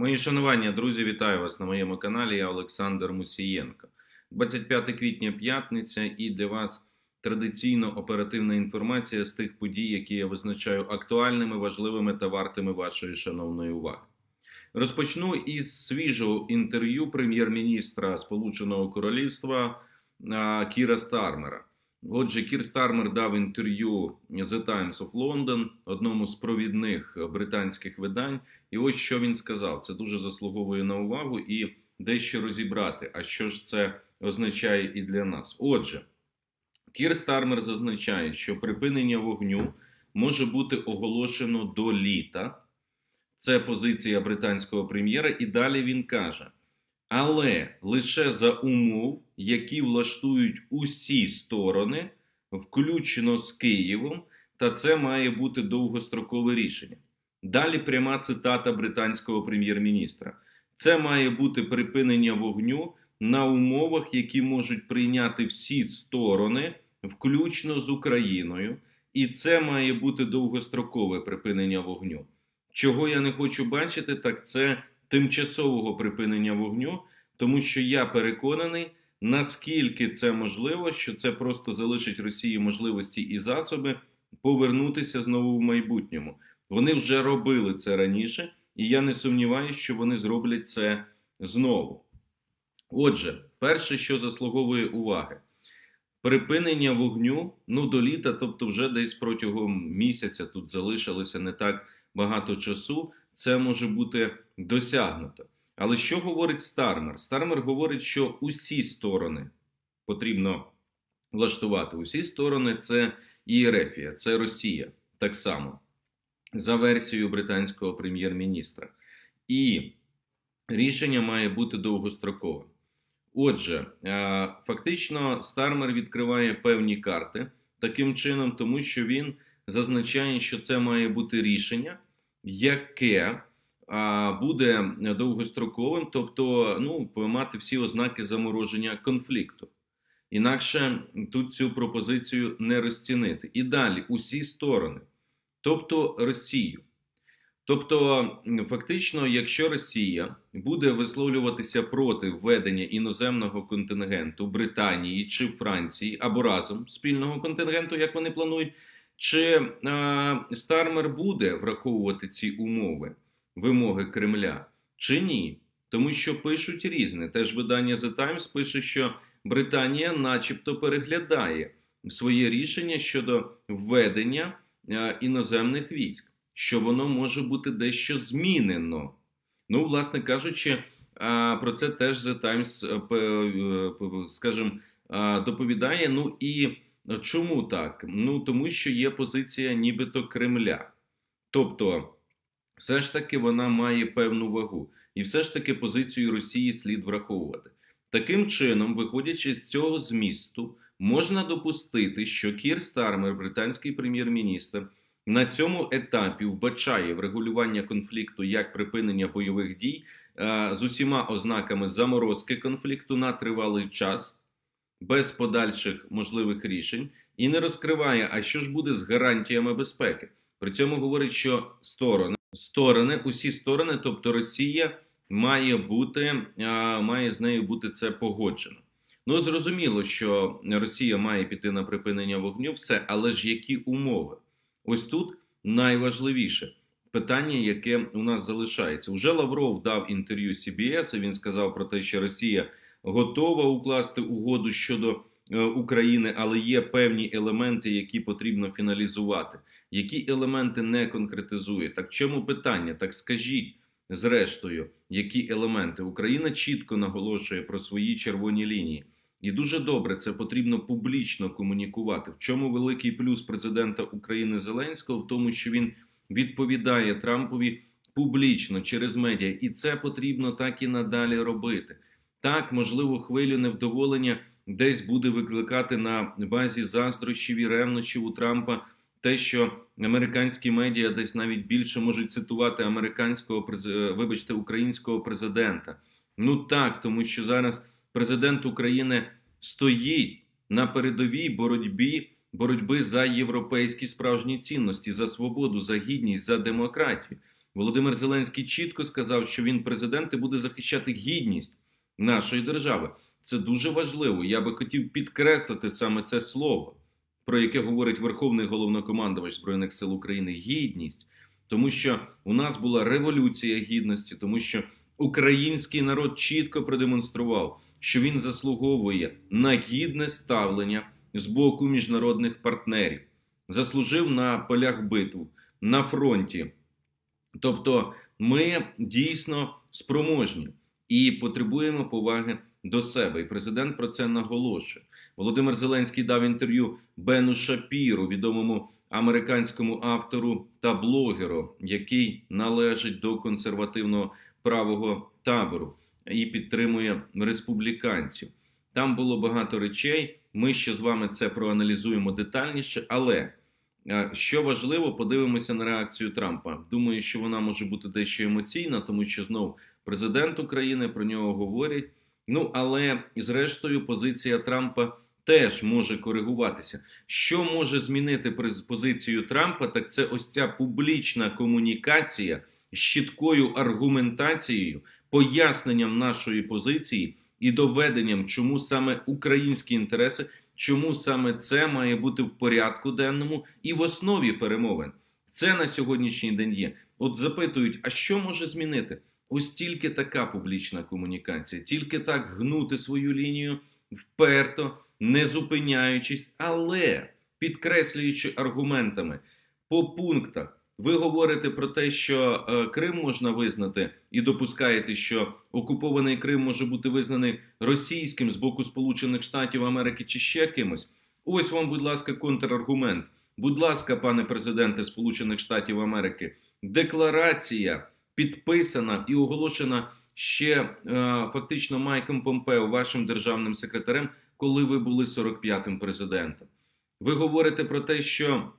Мої шанування, друзі, вітаю вас на моєму каналі. Я Олександр Мусієнко. 25 квітня п'ятниця, і для вас традиційно оперативна інформація з тих подій, які я визначаю актуальними, важливими та вартими вашої шановної уваги. Розпочну із свіжого інтерв'ю прем'єр-міністра Сполученого Королівства Кіра Стармера. Отже, Кір Стармер дав інтерв'ю The Times of London, одному з провідних британських видань. І ось що він сказав. Це дуже заслуговує на увагу і дещо розібрати. А що ж це означає і для нас? Отже, Кір Стармер зазначає, що припинення вогню може бути оголошено до літа. Це позиція британського прем'єра, і далі він каже: але лише за умов, які влаштують усі сторони, включно з Києвом, та це має бути довгострокове рішення. Далі пряма цитата британського прем'єр-міністра: це має бути припинення вогню на умовах, які можуть прийняти всі сторони, включно з Україною, і це має бути довгострокове припинення вогню. Чого я не хочу бачити, так це тимчасового припинення вогню, тому що я переконаний, наскільки це можливо, що це просто залишить Росії можливості і засоби повернутися знову в майбутньому. Вони вже робили це раніше, і я не сумніваюся, що вони зроблять це знову. Отже, перше, що заслуговує уваги, припинення вогню ну до літа, тобто вже десь протягом місяця тут залишилося не так багато часу, це може бути досягнуто. Але що говорить Стармер? Стармер говорить, що усі сторони потрібно влаштувати. Усі сторони це Єрефія, це Росія так само, за версією британського прем'єр-міністра. І рішення має бути довгостроковим. Отже, фактично, Стармер відкриває певні карти таким чином, тому що він зазначає, що це має бути рішення, яке буде довгостроковим, тобто ну, мати всі ознаки замороження конфлікту. Інакше тут цю пропозицію не розцінити. І далі усі сторони, тобто Росію. Тобто, фактично, якщо Росія буде висловлюватися проти введення іноземного контингенту Британії чи Франції або разом спільного контингенту, як вони планують, чи е, Стармер буде враховувати ці умови, вимоги Кремля, чи ні? Тому що пишуть різне. Теж видання The Times пише, що Британія, начебто, переглядає своє рішення щодо введення е, іноземних військ, що воно може бути дещо змінено. Ну, власне кажучи, е, про це теж The Times, е, скажімо, доповідає. Ну і чому так? Ну тому що є позиція нібито Кремля. Тобто, все ж таки вона має певну вагу, і все ж таки позицію Росії слід враховувати. Таким чином, виходячи з цього змісту, можна допустити, що Кір Стармер, британський прем'єр-міністр, на цьому етапі вбачає врегулювання конфлікту як припинення бойових дій е, з усіма ознаками заморозки конфлікту на тривалий час, без подальших можливих рішень, і не розкриває, а що ж буде з гарантіями безпеки. При цьому говорить, що сторони, сторони, усі сторони, тобто Росія має бути, має з нею бути це погоджено. Ну, зрозуміло, що Росія має піти на припинення вогню, все, але ж які умови? Ось тут найважливіше питання, яке у нас залишається. Уже Лавров дав інтерв'ю CBS, і Він сказав про те, що Росія готова укласти угоду щодо е, України, але є певні елементи, які потрібно фіналізувати. Які елементи не конкретизує? Так чому питання? Так скажіть. Зрештою, які елементи Україна чітко наголошує про свої червоні лінії, і дуже добре це потрібно публічно комунікувати. В чому великий плюс президента України Зеленського, в тому, що він відповідає Трампові публічно через медіа, і це потрібно так і надалі робити. Так, можливо, хвилю невдоволення десь буде викликати на базі заздрощів і ревнощів у Трампа те, що американські медіа десь навіть більше можуть цитувати американського вибачте, українського президента. Ну так, тому що зараз президент України стоїть на передовій боротьбі боротьби за європейські справжні цінності, за свободу, за гідність, за демократію. Володимир Зеленський чітко сказав, що він президент і буде захищати гідність нашої держави. Це дуже важливо. Я би хотів підкреслити саме це слово, про яке говорить Верховний головнокомандувач Збройних сил України гідність, тому що у нас була революція гідності, тому що український народ чітко продемонстрував, що він заслуговує на гідне ставлення з боку міжнародних партнерів, заслужив на полях битв, на фронті. Тобто, ми дійсно спроможні і потребуємо поваги до себе. І президент про це наголошує. Володимир Зеленський дав інтерв'ю Бену Шапіру, відомому американському автору та блогеру, який належить до консервативного правого табору і підтримує республіканців. Там було багато речей. Ми ще з вами це проаналізуємо детальніше, але е, що важливо, подивимося на реакцію Трампа. Думаю, що вона може бути дещо емоційна, тому що знов президент України про нього говорять. Ну але зрештою, позиція Трампа теж може коригуватися. Що може змінити позицію Трампа? Так це ось ця публічна комунікація з чіткою аргументацією, поясненням нашої позиції і доведенням, чому саме українські інтереси, чому саме це має бути в порядку денному і в основі перемовин. Це на сьогоднішній день є. От запитують, а що може змінити? Ось тільки така публічна комунікація, тільки так гнути свою лінію вперто, не зупиняючись, але підкреслюючи аргументами по пунктах. Ви говорите про те, що е, Крим можна визнати, і допускаєте, що окупований Крим може бути визнаний російським з боку Сполучених Штатів Америки чи ще кимось. Ось вам, будь ласка, контраргумент. Будь ласка, пане президенте Сполучених Штатів Америки, декларація підписана і оголошена ще е, фактично Майком Помпео, вашим державним секретарем, коли ви були 45-м президентом. Ви говорите про те, що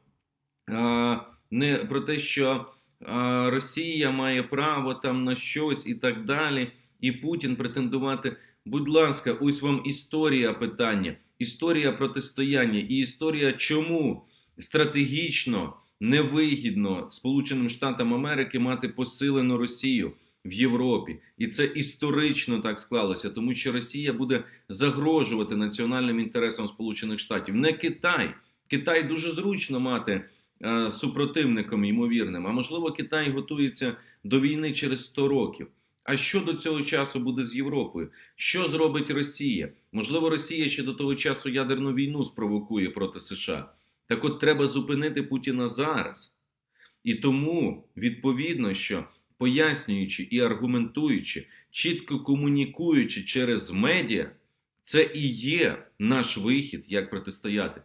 е, не про те, що е, Росія має право там на щось і так далі, і Путін претендувати. Будь ласка, ось вам історія питання, історія протистояння і історія, чому стратегічно невигідно Сполученим Штатам Америки мати посилену Росію в Європі, і це історично так склалося, тому що Росія буде загрожувати національним інтересам Сполучених Штатів, не Китай. Китай дуже зручно мати е, супротивником ймовірним. А можливо, Китай готується до війни через 100 років. А що до цього часу буде з Європою? Що зробить Росія? Можливо, Росія ще до того часу ядерну війну спровокує проти США. Так от треба зупинити Путіна зараз. І тому, відповідно, що пояснюючи і аргументуючи, чітко комунікуючи через медіа, це і є наш вихід, як протистояти.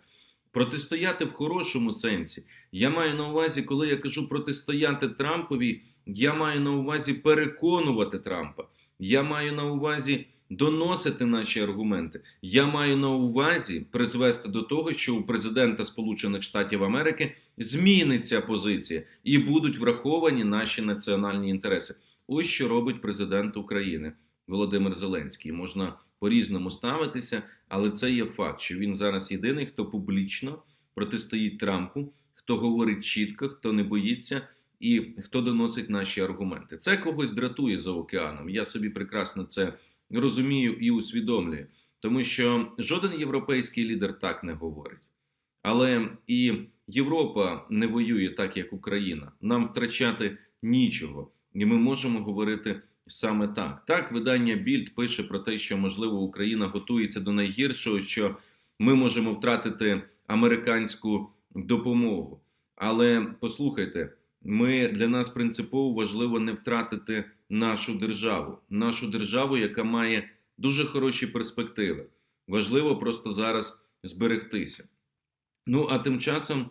Протистояти в хорошому сенсі. Я маю на увазі, коли я кажу протистояти Трампові, я маю на увазі переконувати Трампа. Я маю на увазі доносити наші аргументи. Я маю на увазі призвести до того, що у президента Сполучених Штатів Америки зміниться позиція і будуть враховані наші національні інтереси. Ось що робить президент України Володимир Зеленський. Можна по-різному ставитися, але це є факт, що він зараз єдиний, хто публічно протистоїть Трампу, хто говорить чітко, хто не боїться. І хто доносить наші аргументи. Це когось дратує за океаном. Я собі прекрасно це розумію і усвідомлюю, тому що жоден європейський лідер так не говорить. Але і Європа не воює так, як Україна. Нам втрачати нічого, і ми можемо говорити саме так. Так, видання Більд пише про те, що можливо Україна готується до найгіршого, що ми можемо втратити американську допомогу. Але послухайте. Ми для нас принципово важливо не втратити нашу державу, нашу державу, яка має дуже хороші перспективи. Важливо просто зараз зберегтися. Ну а тим часом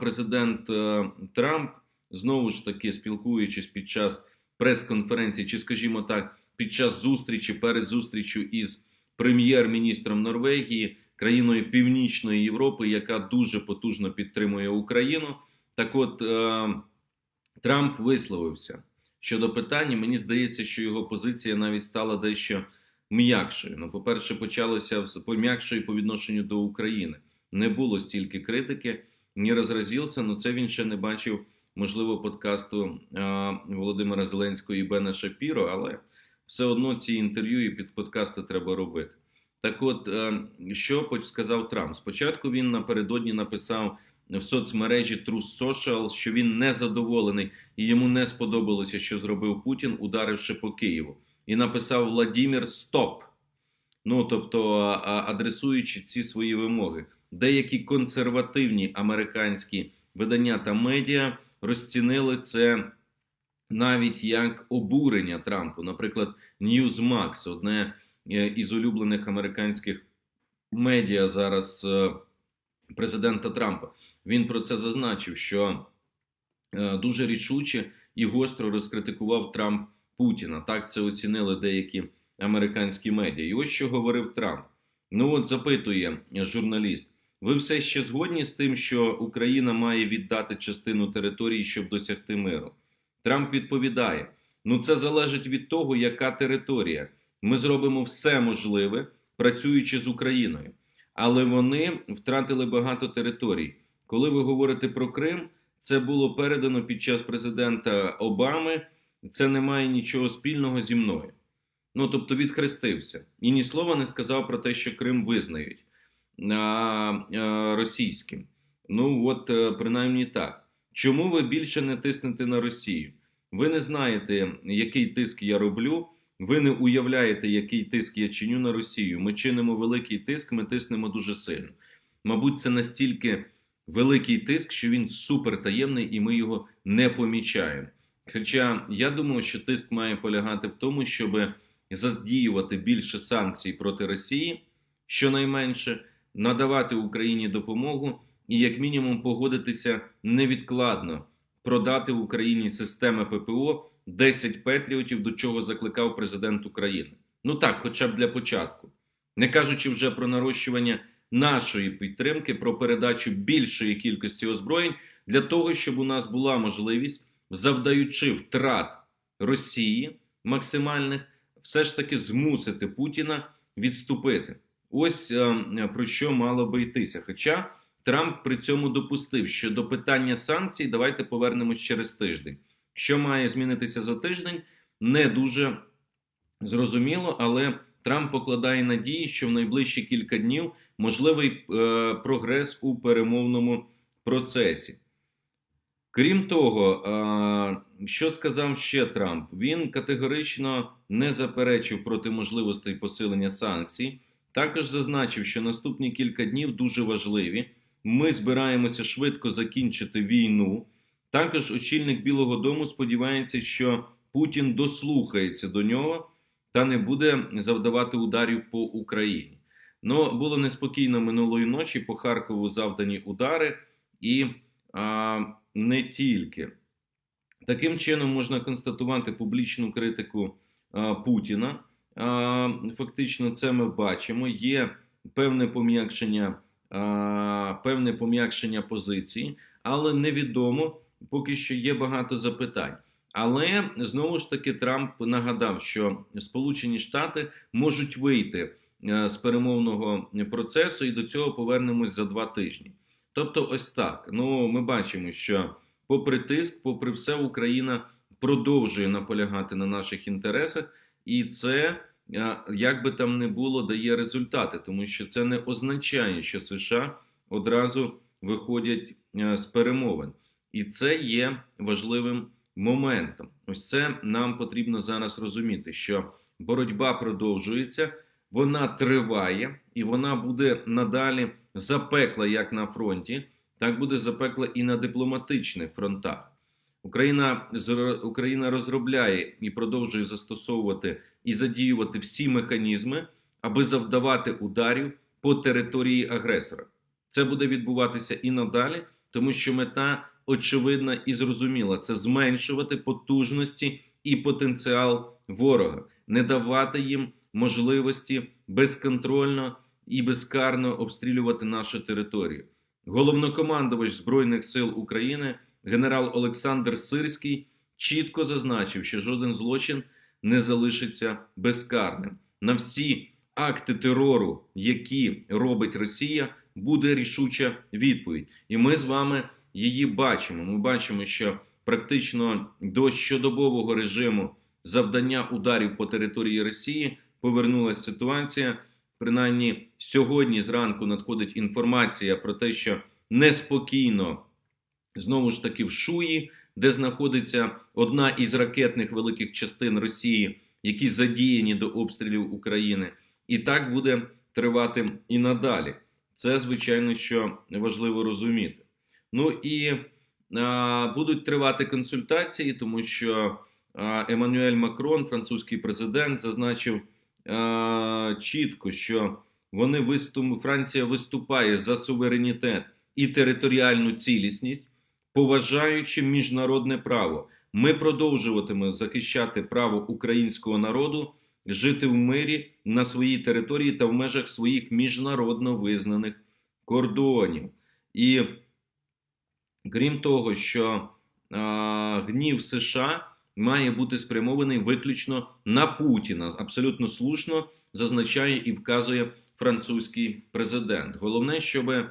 президент е, Трамп знову ж таки спілкуючись під час прес-конференції, чи, скажімо так, під час зустрічі перед зустрічю із прем'єр-міністром Норвегії, країною Північної Європи, яка дуже потужно підтримує Україну. Так от е, Трамп висловився щодо питання. Мені здається, що його позиція навіть стала дещо м'якшою. Ну, по-перше, почалося пом'якшою по відношенню до України. Не було стільки критики, не розразився, але це він ще не бачив можливо, подкасту е, Володимира Зеленського і Бена Шапіро, але все одно ці інтерв'ю і під подкасти треба робити. Так от, е, що сказав Трамп? Спочатку він напередодні написав в соцмережі True Social, що він не задоволений і йому не сподобалося, що зробив Путін, ударивши по Києву. І написав Владімір Стоп. Ну тобто, адресуючи ці свої вимоги, деякі консервативні американські видання та медіа розцінили це навіть як обурення Трампу. Наприклад, Newsmax, одне е, із улюблених американських медіа зараз е, президента Трампа. Він про це зазначив, що е, дуже рішуче і гостро розкритикував Трамп Путіна. Так це оцінили деякі американські медіа. І ось що говорив Трамп. Ну от запитує журналіст. Ви все ще згодні з тим, що Україна має віддати частину території, щоб досягти миру? Трамп відповідає: ну це залежить від того, яка територія. Ми зробимо все можливе, працюючи з Україною. Але вони втратили багато територій. Коли ви говорите про Крим, це було передано під час президента Обами. Це не має нічого спільного зі мною. Ну тобто відхрестився і ні слова не сказав про те, що Крим визнають російським. Ну от е, принаймні так. Чому ви більше не тиснете на Росію? Ви не знаєте, який тиск я роблю. Ви не уявляєте, який тиск я чиню на Росію. Ми чинимо великий тиск, ми тиснемо дуже сильно. Мабуть, це настільки великий тиск, що він супертаємний і ми його не помічаємо. Хоча я думаю, що тиск має полягати в тому, щоб задіювати більше санкцій проти Росії, щонайменше надавати Україні допомогу і, як мінімум, погодитися невідкладно продати Україні системи ППО 10 Петріотів, до чого закликав президент України. Ну так, хоча б для початку, не кажучи вже про нарощування нашої підтримки, про передачу більшої кількості озброєнь для того, щоб у нас була можливість, завдаючи втрат Росії максимальних, все ж таки змусити Путіна відступити. Ось е, про що мало би йтися. Хоча Трамп при цьому допустив, що до питання санкцій давайте повернемось через тиждень. Що має змінитися за тиждень, не дуже зрозуміло, але Трамп покладає надії, що в найближчі кілька днів можливий е, прогрес у перемовному процесі. Крім того, е, що сказав ще Трамп? Він категорично не заперечив проти можливостей посилення санкцій. Також зазначив, що наступні кілька днів дуже важливі. Ми збираємося швидко закінчити війну. Також очільник Білого Дому сподівається, що Путін дослухається до нього та не буде завдавати ударів по Україні. Ну було неспокійно минулої ночі. По Харкову завдані удари, і а, не тільки таким чином можна констатувати публічну критику а, Путіна. А, фактично, це ми бачимо. Є певне пом'якшення, а, певне пом'якшення позиції, але невідомо поки що є багато запитань. Але знову ж таки Трамп нагадав, що Сполучені Штати можуть вийти з перемовного процесу, і до цього повернемось за два тижні. Тобто, ось так. Ну, ми бачимо, що, попри тиск, попри все, Україна продовжує наполягати на наших інтересах, і це, е, як би там не було, дає результати, тому що це не означає, що США одразу виходять е, з перемовин. І це є важливим моментом. Ось це нам потрібно зараз розуміти, що боротьба продовжується, вона триває і вона буде надалі запекла як на фронті, так буде запекла і на дипломатичних фронтах. Україна Україна розробляє і продовжує застосовувати і задіювати всі механізми, аби завдавати ударів по території агресора. Це буде відбуватися і надалі, тому що мета очевидна і зрозуміла: це зменшувати потужності і потенціал ворога, не давати їм можливості безконтрольно і безкарно обстрілювати нашу територію. Головнокомандувач Збройних сил України, генерал Олександр Сирський, чітко зазначив, що жоден злочин не залишиться безкарним. На всі акти терору, які робить Росія, буде рішуча відповідь. І ми з вами її бачимо. Ми бачимо, що практично до щодобового режиму завдання ударів по території Росії повернулася ситуація. Принаймні сьогодні зранку надходить інформація про те, що неспокійно знову ж таки в Шуї, де знаходиться одна із ракетних великих частин Росії, які задіяні до обстрілів України, і так буде тривати і надалі. Це звичайно, що важливо розуміти. Ну і а, будуть тривати консультації, тому що Еммануель Макрон, французький президент, зазначив а, чітко, що вони виступ... Франція виступає за суверенітет і територіальну цілісність, поважаючи міжнародне право. Ми продовжуватимемо захищати право українського народу жити в мирі на своїй території та в межах своїх міжнародно визнаних кордонів. І крім того, що а, гнів США має бути спрямований виключно на Путіна. Абсолютно слушно зазначає і вказує французький президент. Головне, щоб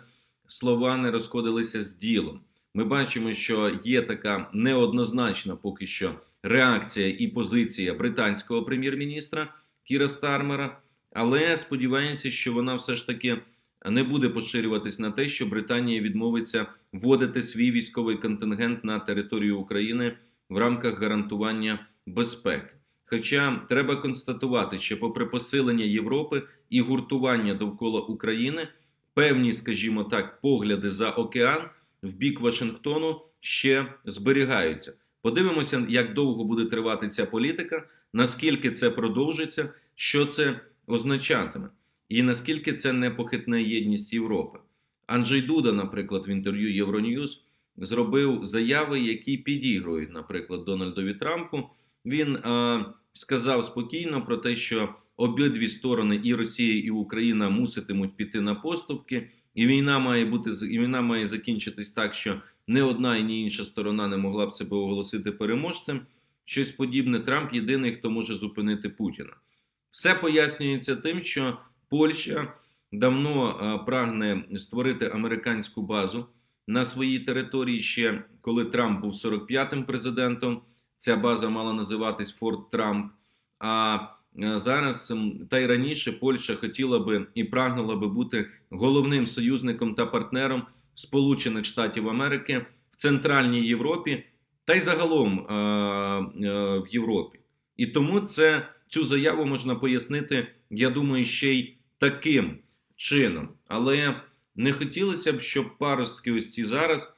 слова не розходилися з ділом. Ми бачимо, що є така неоднозначна поки що реакція і позиція британського прем'єр-міністра Кіра Стармера, але сподіваємося, що вона все ж таки не буде поширюватись на те, що Британія відмовиться вводити свій військовий контингент на територію України в рамках гарантування безпеки. Хоча треба констатувати, що, попри посилення Європи і гуртування довкола України, певні, скажімо так, погляди за океан в бік Вашингтону ще зберігаються. Подивимося, як довго буде тривати ця політика, наскільки це продовжиться, що це означатиме, і наскільки це не похитне єдність Європи. Анджей Дуда, наприклад, в інтерв'ю Євроньюз зробив заяви, які підігрують, наприклад, Дональдові Трампу. Він е, сказав спокійно про те, що обидві сторони, і Росія, і Україна, муситимуть піти на поступки, і війна має бути і війна має закінчитись так, що не одна і ні інша сторона не могла б себе оголосити переможцем. Щось подібне Трамп єдиний, хто може зупинити Путіна. Все пояснюється тим, що Польща давно е, прагне створити американську базу на своїй території. Ще коли Трамп був 45-м президентом, ця база мала називатись Форт Трамп. А е, зараз та й раніше Польща хотіла би і прагнула би бути головним союзником та партнером Сполучених Штатів Америки в Центральній Європі та й загалом е, е, в Європі. І тому це цю заяву можна пояснити, я думаю, ще й таким чином. Але не хотілося б, щоб паростки ось ці зараз,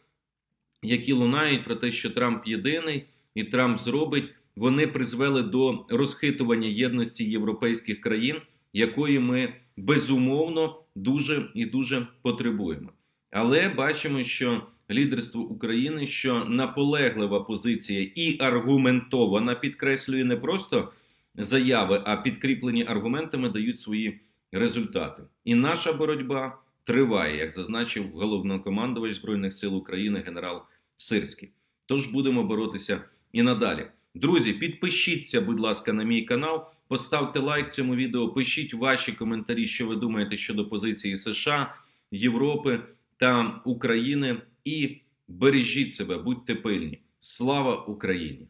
які лунають про те, що Трамп єдиний і Трамп зробить, вони призвели до розхитування єдності європейських країн, якої ми безумовно дуже і дуже потребуємо. Але бачимо, що лідерство України, що наполеглива позиція і аргументована, підкреслює не просто заяви, а підкріплені аргументами дають свої результати. І наша боротьба триває, як зазначив головнокомандувач Збройних сил України генерал Сирський. Тож будемо боротися і надалі. Друзі, підпишіться, будь ласка, на мій канал, поставте лайк цьому відео, пишіть ваші коментарі, що ви думаєте щодо позиції США, Європи та України. І бережіть себе, будьте пильні. Слава Україні!